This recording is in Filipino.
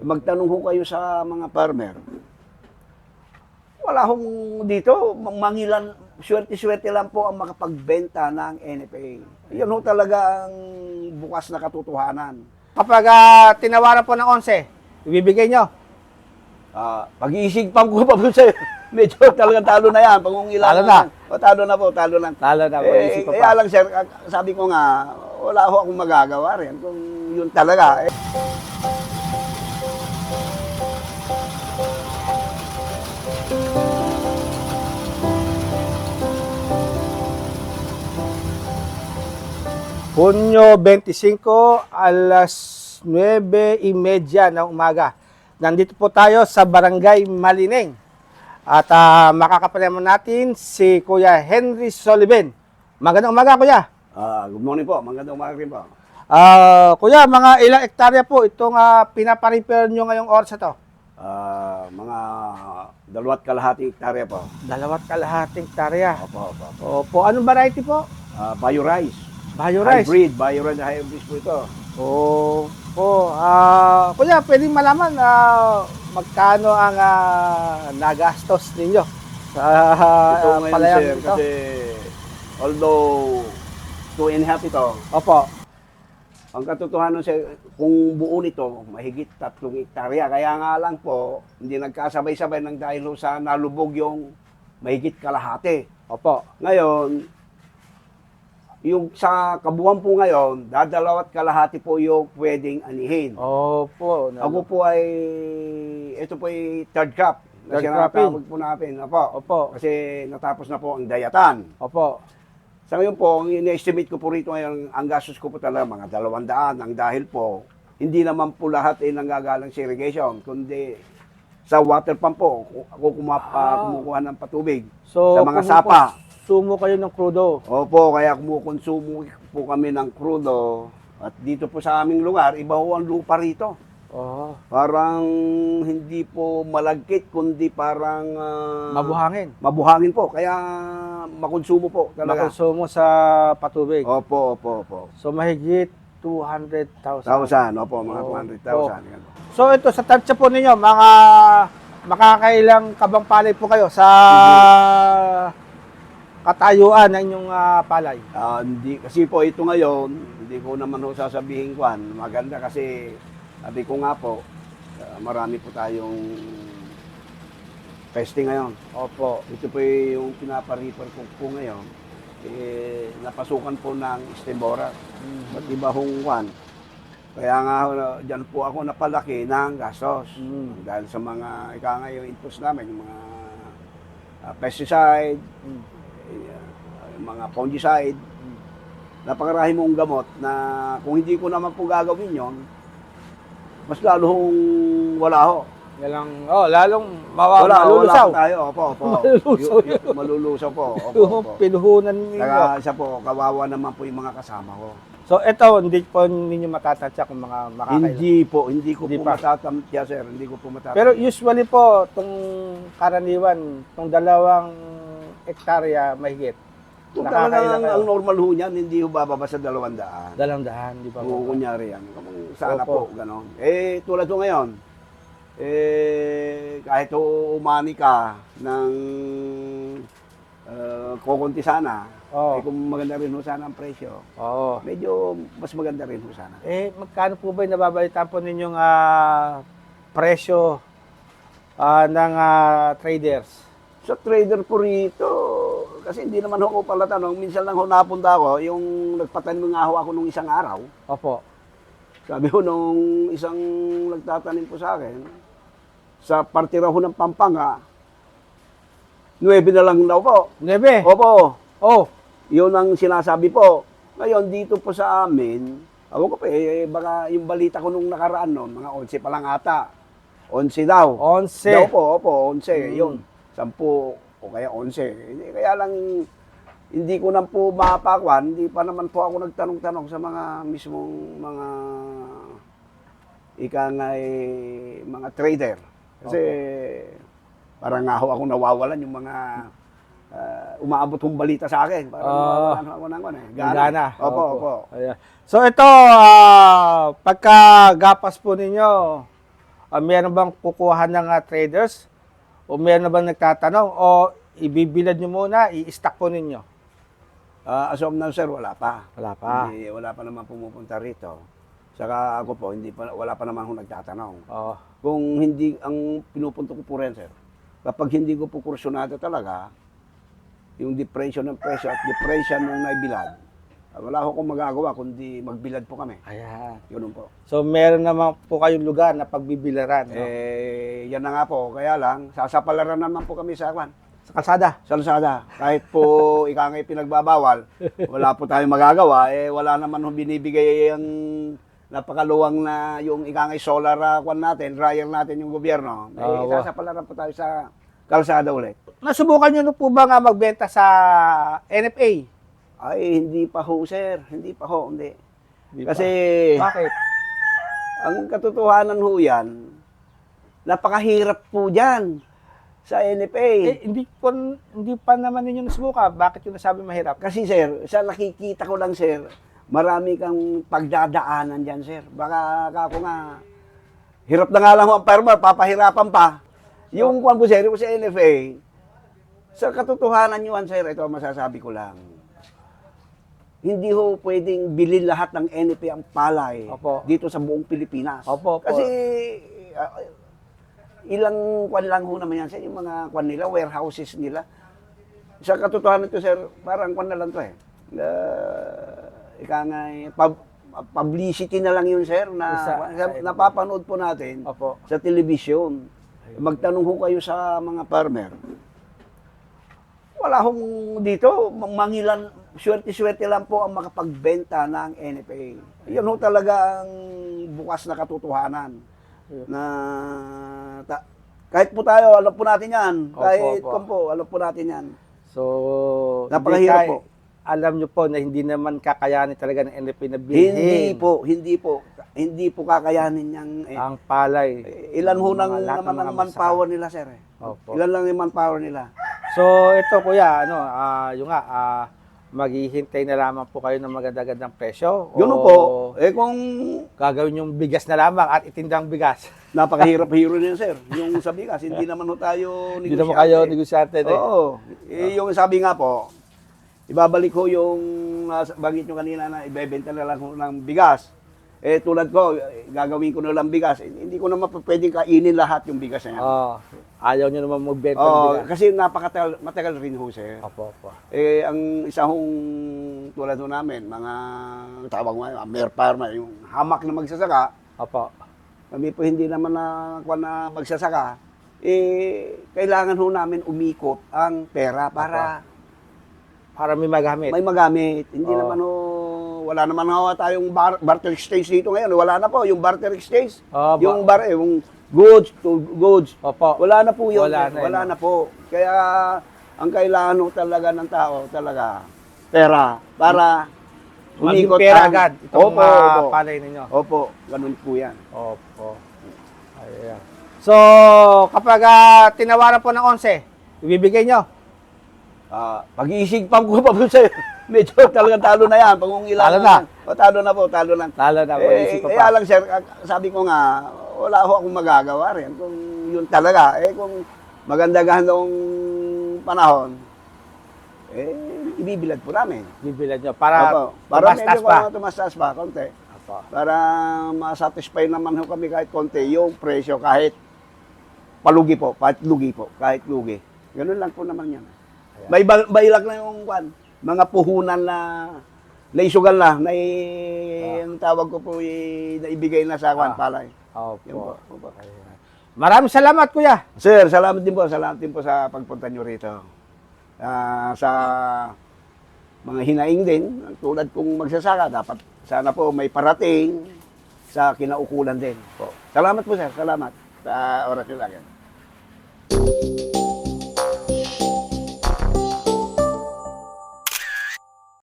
Magtanong ho kayo sa mga farmer. Wala hong dito, mang- mangilan, swerte-swerte lang po ang makapagbenta ng NFA. Yan ho talaga ang bukas na katotohanan. Kapag ah, tinawaran po ng 11, ibibigay nyo. Ah, pag-iisig pang ko pa po sa'yo. Medyo talagang talo na yan. Pag kung ilan Talo na. O, talo na po, talo na. Talo na, Eh, pag-iisig ko pa. kaya lang sir, ah, sabi ko nga, wala ho akong magagawa rin. Kung yun talaga. Eh, Punyo 25, alas 9.30 ng umaga. Nandito po tayo sa Barangay Malineng. At uh, makakapalaman natin si Kuya Henry Soliven. Magandang umaga, Kuya. ah, good morning po. Magandang umaga rin po. Ah, kuya, mga ilang ektarya po itong uh, pinapa-repair nyo ngayong oras na to? Ah, mga dalawat kalahati hektarya po. Dalawat kalahating ektarya. Opo, opo. opo. Opo, anong variety po? Ah, bio rice. Bayo rice. Hybrid, bio rice na hybrid po ito. Opo. Ah, kuya, pwedeng malaman ah, magkano ang ah, nagastos ninyo sa ito uh, ngayon palayang sir, ito? kasi although two and a half ito, Opo. ang katotohanan sir, kung buo nito, mahigit tatlong hektarya. Kaya nga lang po, hindi nagkasabay-sabay ng dahil ho sa nalubog yung mahigit kalahati. Opo. Ngayon, yung sa kabuuan po ngayon, dadalawat kalahati po yung pwedeng anihin. Opo. Ako po ay, ito po ay third crop. Na Third sinatawag po natin. Opo. Opo. Kasi natapos na po ang dayatan. Opo. Sa ngayon po, ang in-estimate ko po rito ngayon, ang gastos ko po talaga mga dalawang daan. Ang dahil po, hindi naman po lahat ay nanggagalang sa irrigation, kundi sa water pump po, ako kumapa, Ah. kumukuha ng patubig. So, Sa mga sapa. Sumo kayo ng crudo. Opo, kaya kumukonsumo po kami ng crudo. At dito po sa aming lugar, iba ho ang lupa rito. Oh, Parang hindi po malagkit, kundi parang ah, mabuhangin. mabuhangin po. Kaya makonsumo po talaga. Makonsumo sa patubig. Opo, opo, opo. So, mahigit 200,000. Thousand, opo, mga Oo. 200,000. yan. So ito sa tansya po ninyo, mga makakailang kabang palay po kayo sa katayuan ng inyong ah, palay. Ah, hindi, kasi po ito ngayon, hindi ko naman ho sasabihin kwan. Maganda kasi, sabi ko nga po, ah, marami po tayong testing ngayon. Opo. Ito po yung pinapariper ko po ngayon. Eh, napasukan po ng Stembora. Ba't iba hong kwan? Kaya nga, uh, dyan po ako napalaki ng gastos. Mm. Dahil sa mga, ika nga yung inputs namin, yung mga ah, pesticide, Mm. Mga fungicide, napakarami mong gamot na kung hindi ko naman po gagawin yon mas lalo hong wala ho. Yalang, oh, lalong mawa, wala, malulusaw. wala tayo. Opo, opo. Malulusaw Yu- yu- malulusaw po. Opo, opo. pinuhunan ninyo. Saka isa po, kawawa naman po yung mga kasama ko. So ito, hindi po ninyo matatansya kung mga makakailang. Hindi po, hindi ko Hindi po pa. matatamtya, sir. Hindi ko po matatamtya. Pero usually po, itong karaniwan, itong dalawang ektarya mahigit. Kung talagang ang normal ho niyan, hindi ho bababa sa dalawang daan. Dalang dahan, di ba? Oo, kunyari yan. Sana Opo. po, gano'n. Eh, tulad ko ngayon, eh, kahit ho umani ka ng uh, kukunti sana, Oo. eh, kung maganda rin ho sana ang presyo, Oo. medyo mas maganda rin ho sana. Eh, magkano po ba yung nababalitaan po ninyong ah, presyo ah, ng ah, traders? Sa trader po rito, kasi hindi naman ho ko pala tanong, minsan lang ho napunta ako, yung nagpatanim nga ho ako nung isang araw, Opo. sabi ho nung isang nagtatanim po sa akin, sa parte raw ho ng Pampanga, 9 na lang daw po. Nebe. Opo, Oh. yun ang sinasabi po. Ngayon, dito po sa amin, ako ko pa, eh, baka yung balita ko nung nakaraan noon, mga 11 pa lang ata. 11 daw. Onse. Daw po, opo, 11. Mm. Yun. 10 o kaya 11. Hindi, Kaya lang, hindi ko na po mapakwan, hindi pa naman po ako nagtanong-tanong sa mga mismong mga ika nga eh, mga trader. Kasi parang nga ako nawawalan yung mga ah, umaabot hong balita sa akin. Parang Ah. nawawalan ako ng ano eh. Gana. Gana. Opo, opo. Ayan. So ito, ah, pagka gapas po ninyo, ah, meron bang kukuha ng ah, traders? O meron na bang nagtatanong? O ibibilad nyo muna, i-stack po ninyo? Ah, as of now, sir, wala pa. Wala pa. Hindi, wala pa naman pumupunta rito. Saka ako po, hindi pa, wala pa naman akong nagtatanong. Oo. Kung hindi, ang pinupunto ko po rin, sir, kapag hindi ko po kursunado talaga, yung depression ng presyo at depression ng naibilad, ah, wala akong magagawa kundi magbilad po kami. Ayan. Ganun po. So meron naman po kayong lugar na pagbibilaran no? Eh, yan na nga po. Kaya lang, sasapalaran naman po kami sa kwan. sa kalsada. Sa Lazada. Kahit po ika nga pinagbabawal, wala po tayong magagawa. Eh, wala naman hong binibigay ang napakaluwang na yung ika nga solar uh, kwan natin, dryer natin yung gobyerno. Eh, Oo. sasapalaran po tayo sa kalsada ulit. Nasubukan nyo na po ba nga magbenta sa NFA? Ay, hindi pa ho, sir. Hindi pa ho, hindi. Di pa. Kasi, Bakit? ang katotohanan ho yan, napakahirap po dyan sa NFA. Eh, hindi, po, hindi pa naman ninyo nasubukan. Bakit yung nasabi mahirap? Kasi sir, sa nakikita ko lang sir, marami kang pagdadaanan dyan sir. Baka ako nga, hirap na nga lang ho ang farmer, papahirapan pa. Yung kwan po sir, yung sa NFA, sa katotohanan nyo sir, ito ang masasabi ko lang. Hindi ho pwedeng bilhin lahat ng NFA ang palay Opo. dito sa buong Pilipinas. Opo, opo. Kasi ah, ilang kwan lang ho naman yan sir, yung mga kwan nila, warehouses nila. Sa katotohanan to sir, parang kwan na lang to eh. Uh, ika nga, eh, pub- publicity na lang yun sir, na, Sa- sa- napapanood po natin Opo. sa telebisyon. Magtanong ho kayo sa mga farmer. Wala hong dito, mang- mangilan, swerte-swerte lang po ang makapagbenta ng NFA. Yan ho talaga ang bukas na katotohanan. Na ta- kahit po tayo, alam po natin yan. Opo, Kahit opo. po, alam po natin yan. So, Napakahirap po. Alam nyo po na hindi naman kakayanin talaga ng NFA na bilhin Hindi po, hindi po, hindi po kakayanin yung eh, ang palay. ilan ho nang naman ang manpower nila, sir. Eh. Opo. Ilan lang yung manpower nila. So, ito kuya, ano, ah yung nga, ah, maghihintay na lamang po kayo ng maganda-gandang presyo? Yun O po. Eh kung Gagawin yung bigas na lamang at itindang bigas? napakahirap-hiro niyan, sir. Yung sa bigas, hindi naman ho tayo Hindi naman kayo negosyante. eh. Oo. Eh, yung sabi nga po, ibabalik ko yung uh, bagit nyo kanina na ibebenta na lang ng bigas. Eh tulad ko, gagawin ko na lang bigas. Eh, hindi ko naman pwedeng kainin lahat yung bigas na yan. Oh, ayaw nyo naman magbenta Oo, bigas. kasi napakatagal matagal rin ho, sir. Opo, opo. Eh, ang isa hong tulad ho namin, mga tawag mo, mer farmer, yung hamak na magsasaka, Opo. kami po hindi naman na, kuha na magsasaka, eh, kailangan ho namin umikot ang pera para Para may magamit. may magamit. Hindi Oo. naman ho, wala naman ho tayong bar, barter exchange dito ngayon. Wala na po yung barter exchange. Opo. Yung bar, eh, yung goods to goods. Opo. Wala na po yun. Wala eh. na Wala yun. na po. Kaya, ang kailangan ho talaga ng tao, talaga, pera. Para Maging umikot pera ang- agad. Itong Opo, mga opo. palay ninyo. Opo, ganun po yan. Opo. Ayan. So, kapag ah, tinawaran po ng 11, ibibigay nyo? Ah, pag-iisig pa ko pa po sa'yo. Medyo talagang talo na yan. Ilan Talo na. O, talo na po, talo na. Lalo na po, Eh, isip ko kaya pa. lang sir, ah, sabi ko nga, wala ho akong magagawa rin. Kung yun talaga, eh kung maganda ganong panahon, eh, ibibilad po namin. Bibilad nyo. Para Opo. para tumastas medyo pa. pa. tumastas pa, konti. Opo. Para masatisfy naman ho kami kahit konti yung presyo, kahit palugi po, kahit lugi po, kahit lugi. Ganun lang po naman yan. May ba- bailak na yung kwan, mga puhunan na naisugal na, na ang tawag ko po eh, naibigay na sa Ah. palay. Opo. Yan po, opo. Maraming salamat, kuya. Sir, salamat din po, salamat din po sa pagpunta nyo rito. Ah, sa mga hinaing din, tulad kong magsasaka, dapat sana po may parating sa kinaukulan din po. Salamat po sir, salamat sa oras nyo lagi.